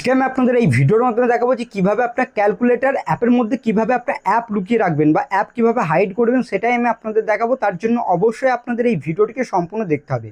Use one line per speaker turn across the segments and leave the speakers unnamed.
আজকে আমি আপনাদের এই ভিডিওর মাধ্যমে দেখাবো যে কীভাবে আপনার ক্যালকুলেটর অ্যাপের মধ্যে কীভাবে আপনার অ্যাপ লুকিয়ে রাখবেন বা অ্যাপ কীভাবে হাইড করবেন সেটাই আমি আপনাদের দেখাবো। তার জন্য অবশ্যই আপনাদের এই ভিডিওটিকে সম্পূর্ণ দেখতে হবে।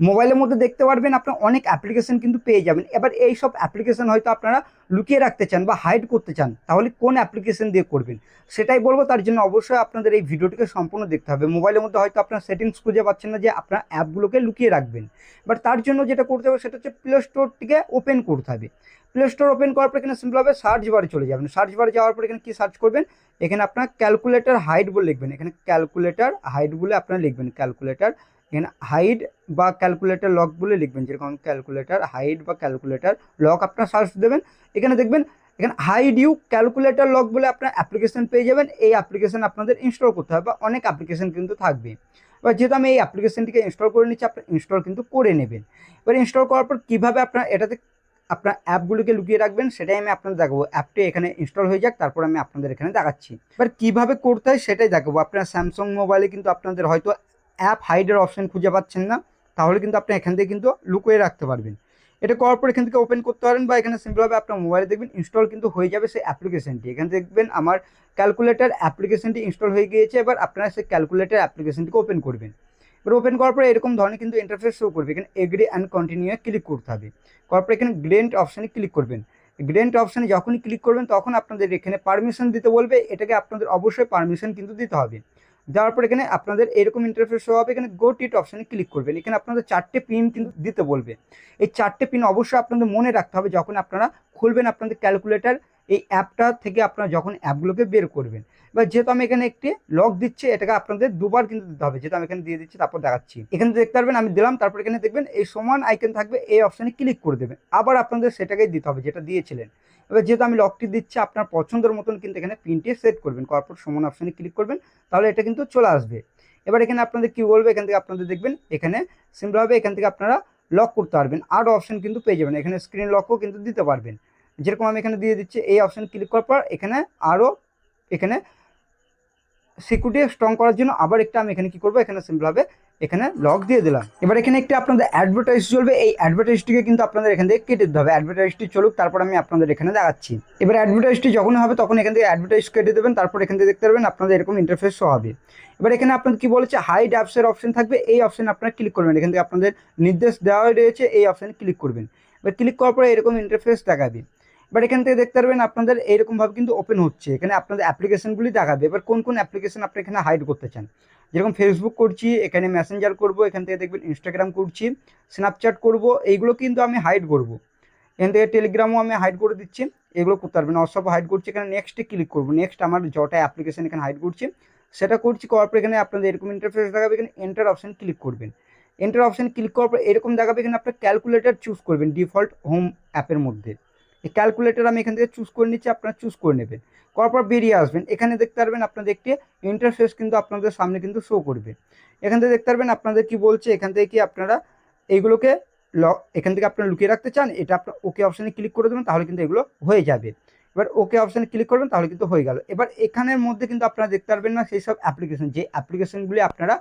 মোবাইলের মধ্যে দেখতে পারবেন আপনার অনেক অ্যাপ্লিকেশন কিন্তু পেয়ে যাবেন। এবার এই সব অ্যাপ্লিকেশন হয়তো আপনারা লুকিয়ে রাখতে চান বা হাইড করতে চান, তাহলে কোন অ্যাপ্লিকেশন দিয়ে করবেন? সেটাই বলব, তার জন্য অবশ্যই আপনাদের এই ভিডিওটিকে সম্পূর্ণ দেখতে হবে। মোবাইলের মধ্যে হয়তো আপনার সেটিংস খুঁজে পাচ্ছেন না যে আপনার অ্যাপগুলোকে লুকিয়ে রাখবেন। বাট তার জন্য যেটা করতে হবে, সেটা হচ্ছে প্লে স্টোরটিকে ওপেন করতে হবে। প্লে স্টোর ওপেন করার পর এখানে সিম্পলভাবে সার্চ বারে চলে যাবেন। সার্চ বারে যাওয়ার পর এখানে কী সার্চ করবেন? এখানে আপনার ক্যালকুলেটর হাইড বলে লিখবেন। এখানে ক্যালকুলেটর হাইড বলে আপনারা লিখবেন। ক্যালকুলেটর এখানে হাইড বা ক্যালকুলেটর লক বলে লিখবেন, যেরকম ক্যালকুলেটর হাইড বা ক্যালকুলেটর লক আপনার সার্চ দেবেন। এখানে দেখবেন, এখানে হাইড ইউ ক্যালকুলেটর লক বলে আপনার অ্যাপ্লিকেশন পেয়ে যাবেন। এই অ্যাপ্লিকেশন আপনাদের ইনস্টল করতে হবে বা অনেক অ্যাপ্লিকেশন কিন্তু থাকবে। এবার যেহেতু আমি এই অ্যাপ্লিকেশনটিকে ইনস্টল করে নিচ্ছি, আপনার ইনস্টল কিন্তু করে নেবেন। এবার ইনস্টল করার পর কীভাবে আপনার এটাতে আপনার অ্যাপগুলিকে লুকিয়ে রাখবেন, সেটাই আমি আপনাদের দেখাবো। অ্যাপটি এখানে ইনস্টল হয়ে যাক, তারপর আমি আপনাদের এখানে দেখাচ্ছি। এবার কীভাবে করতে হয় সেটাই দেখাবো। আপনার স্যামসাং মোবাইলে কিন্তু আপনাদের হয়তো অ্যাপ হাইডের অপশন খুঁজে পাচ্ছেন না, তাহলে কিন্তু আপনি এখান থেকে কিন্তু লুকিয়ে রাখতে পারবেন। এটা করার পর এখান থেকে ওপেন করতে পারেন বা এখানে সিম্পলভাবে আপনার মোবাইলে দেখবেন ইনস্টল কিন্তু হয়ে যাবে সেই অ্যাপ্লিকেশনটি এখানে দেখবেন আমার ক্যালকুলেটর অ্যাপ্লিকেশনটি ইনস্টল হয়ে গিয়েছে, এবার আপনারা সেই ক্যালকুলেটর অ্যাপ্লিকেশনটিকে ওপেন করবেন। এবার ওপেন করার পরে এরকম ধরনের কিন্তু ইন্টারফেস শো করবে, এখানে এগ্রি অ্যান্ড কন্টিনিউ ক্লিক করতে হবে। করার পর এখানে গ্রেন্ট অপশানে ক্লিক করবেন। গ্রেন্ট অপশানে যখনই ক্লিক করবেন, তখন আপনাদের এখানে পারমিশন দিতে বলবে, এটাকে আপনাদের অবশ্যই পারমিশন কিন্তু দিতে হবে। দেওয়ার পর এখানে আপনাদের এরকম ইন্টারফেস শো হবে এখানে গো টিট অপশানে ক্লিক করবেন। এখানে আপনাদের চারটে পিন কিন্তু দিতে বলবে। এই চারটে পিন অবশ্যই আপনাদের মনে রাখতে হবে যখন আপনারা খুলবেন আপনাদের ক্যালকুলেটার এই অ্যাপটা থেকে আপনারা যখন অ্যাপগুলোকে বের করবেন। এবার যেহেতু আমি এখানে একটি লক দিচ্ছি, এটাকে আপনাদের দুবার কিন্তু দিতে হবে। যেহেতু আমি এখানে দিয়ে দিচ্ছি, তারপর দেখাচ্ছি। এখানে দেখতে পারবেন, আমি দিলাম, তারপর এখানে দেখবেন এই সমান আইকন থাকবে, এই অপশানে ক্লিক করে দেবেন। আবার আপনাদের সেটাকেই দিতে হবে, যেটা দিয়েছিলেন। এবার যেহেতু আমি লকটি দিচ্ছি, আপনার পছন্দের মতন কিন্তু এখানে পিনটি সেট করবেন। করার পর সমান অপশানে ক্লিক করবেন, তাহলে এটা কিন্তু চলে আসবে। এবার এখানে আপনাদের কী বলবে? এখান থেকে আপনাদের দেখবেন, এখানে সিম্পলভাবে এখান থেকে আপনারা লক করতে পারবেন। আরও অপশান কিন্তু পেয়ে যাবেন। এখানে স্ক্রিন লকও কিন্তু দিতে পারবেন। যেরকম আমি এখানে দিয়ে দিচ্ছি, এই অপশান ক্লিক করার পর এখানে আরও, এখানে সিকিউরিটি স্ট্রং করার জন্য আবার একটা আমি এখানে কি করব? এখানে সিম্পলভাবে এখানে লক দিয়ে দিলাম। এবার এখানে একটি আপনাদের অ্যাডভার্টাইজ চলবে, এই অ্যাডভার্টাইজটিকে কিন্তু আপনাদের এখান থেকে কেটে দিতে হবে। অ্যাডভার্টাইজটি চলুক, তারপর আমি আপনাদের এখানে দেখাচ্ছি। এবার অ্যাডভার্টাইজটি যখন হবে, তখন এখান থেকে অ্যাডভার্টাইজ কেটে দেবেন, তারপর এখান থেকে দেখতে পারবেন আপনাদের এরকম ইন্টারফেস হবে। এবার এখানে আপনাদের কি বলেছে? হাইড অ্যাপসের অপশন থাকবে, এই অপশন আপনারা ক্লিক করবেন। এখান থেকে আপনাদের নির্দেশ দেওয়া রয়েছে, এই অপশানে ক্লিক করবেন। এবার ক্লিক করার পরে এরকম ইন্টারফেস দেখাবে। বাট এখান থেকে দেখতে পারবেন আপনাদের এইরকমভাবে কিন্তু ওপেন হচ্ছে। এখানে আপনাদের অ্যাপ্লিকেশনগুলি দেখাবে। এবার কোন কোন অ্যাপ্লিকেশন আপনি এখানে হাইড করতে চান? যেরকম ফেসবুক করছি, এখানে মেসেঞ্জার করব, এখান থেকে দেখবেন ইনস্টাগ্রাম করছি স্ন্যাপচ্যাট করব, এইগুলো কিন্তু আমি হাইড করব। এখান থেকে টেলিগ্রামও আমি হাইড করে দিচ্ছি, এগুলো করতে পারবেন হোয়াটসঅ্যাপ হাইড করছি, এখানে নেক্সটে ক্লিক করব। নেক্সট আমার যটা অ্যাপ্লিকেশন এখানে হাইড করছি, সেটা করছি, করার পর এখানে আপনাদের এরকম ইন্টারফেস দেখাবে, এখানে এন্টার অপশান ক্লিক করবেন। এন্টার অপশান ক্লিক করার পর এরকম দেখাবে, এখানে আপনার ক্যালকুলেটার চুজ করবেন ডিফল্ট হোম অ্যাপের মধ্যে। ক্যালকুলেটার আমি এখান থেকে চুজ করে নিচ্ছি, আপনারা চুজ করে নেবেন। করার বেরিয়ে আসবেন। এখানে দেখতে পারবেন আপনাদের একটি ইন্টারফেস কিন্তু আপনাদের সামনে কিন্তু শো করবে। এখান থেকে দেখতে পারবেন আপনাদের কি বলছে, এখান থেকে কি আপনারা এইগুলোকে ল, এখান থেকে আপনারা লুকিয়ে রাখতে চান, এটা আপনার ওকে অপশানে ক্লিক করে দেবেন, তাহলে কিন্তু এগুলো হয়ে যাবে। এবার ওকে অপশানে ক্লিক করবেন, তাহলে কিন্তু হয়ে গেল। এবার এখানের মধ্যে কিন্তু আপনারা দেখতে পারবেন না, সেই সব অ্যাপ্লিকেশন যে অ্যাপ্লিকেশনগুলি আপনারা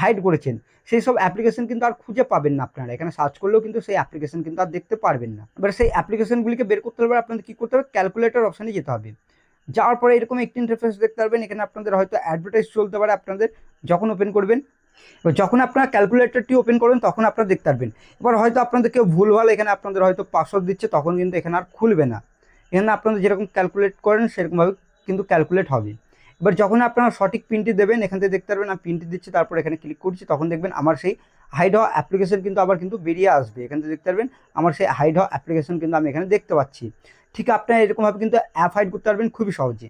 হাইড করেছেন, সেই সব অ্যাপ্লিকেশন কিন্তু আর খুঁজে পাবেন না আপনারা। এখানে সার্চ করলেও কিন্তু সেই অ্যাপ্লিকেশন কিন্তু আর দেখতে পারবেন না। এবার সেই অ্যাপ্লিকেশনগুলিকে বের করতে হলে আপনাদের কী করতে হবে? ক্যালকুলেটর অপশানে যেতে হবে। যাওয়ার পরে এরকম একটি ইন্টারফেস দেখতে পারবেন, এখানে আপনাদের হয়তো অ্যাডভার্টাইজ চলতে পারে আপনাদের যখন ওপেন করবেন। এবার যখন আপনারা ক্যালকুলেটরটি ওপেন করবেন, তখন আপনারা দেখতে পারবেন। এবার হয়তো আপনাদের কেউ ভুলভাল এখানে আপনাদের হয়তো পাসওয়ার্ড দিচ্ছে, তখন কিন্তু এখানে আর খুলবে না। এখানে আপনাদের যেরকম ক্যালকুলেট করেন, সেরকমভাবে কিন্তু ক্যালকুলেট হবে। এবার যখন আপনারা সঠিক পিনটি দেবেন, এখান থেকে দেখতে পারবেন, আমি পিনটি দিচ্ছি, তারপর এখানে ক্লিক করছি, তখন দেখবেন আমার সেই হাইড হওয়া অ্যাপ্লিকেশন কিন্তু আবার কিন্তু বেরিয়ে আসবে। এখান থেকে দেখতে পারবেন, আমার সেই হাইড হওয়া অ্যাপ্লিকেশন কিন্তু আমি এখানে দেখতে পাচ্ছি। ঠিক আপনারা এরকমভাবে কিন্তু অ্যাপ হাইড করতে পারবেন, খুবই সহজে।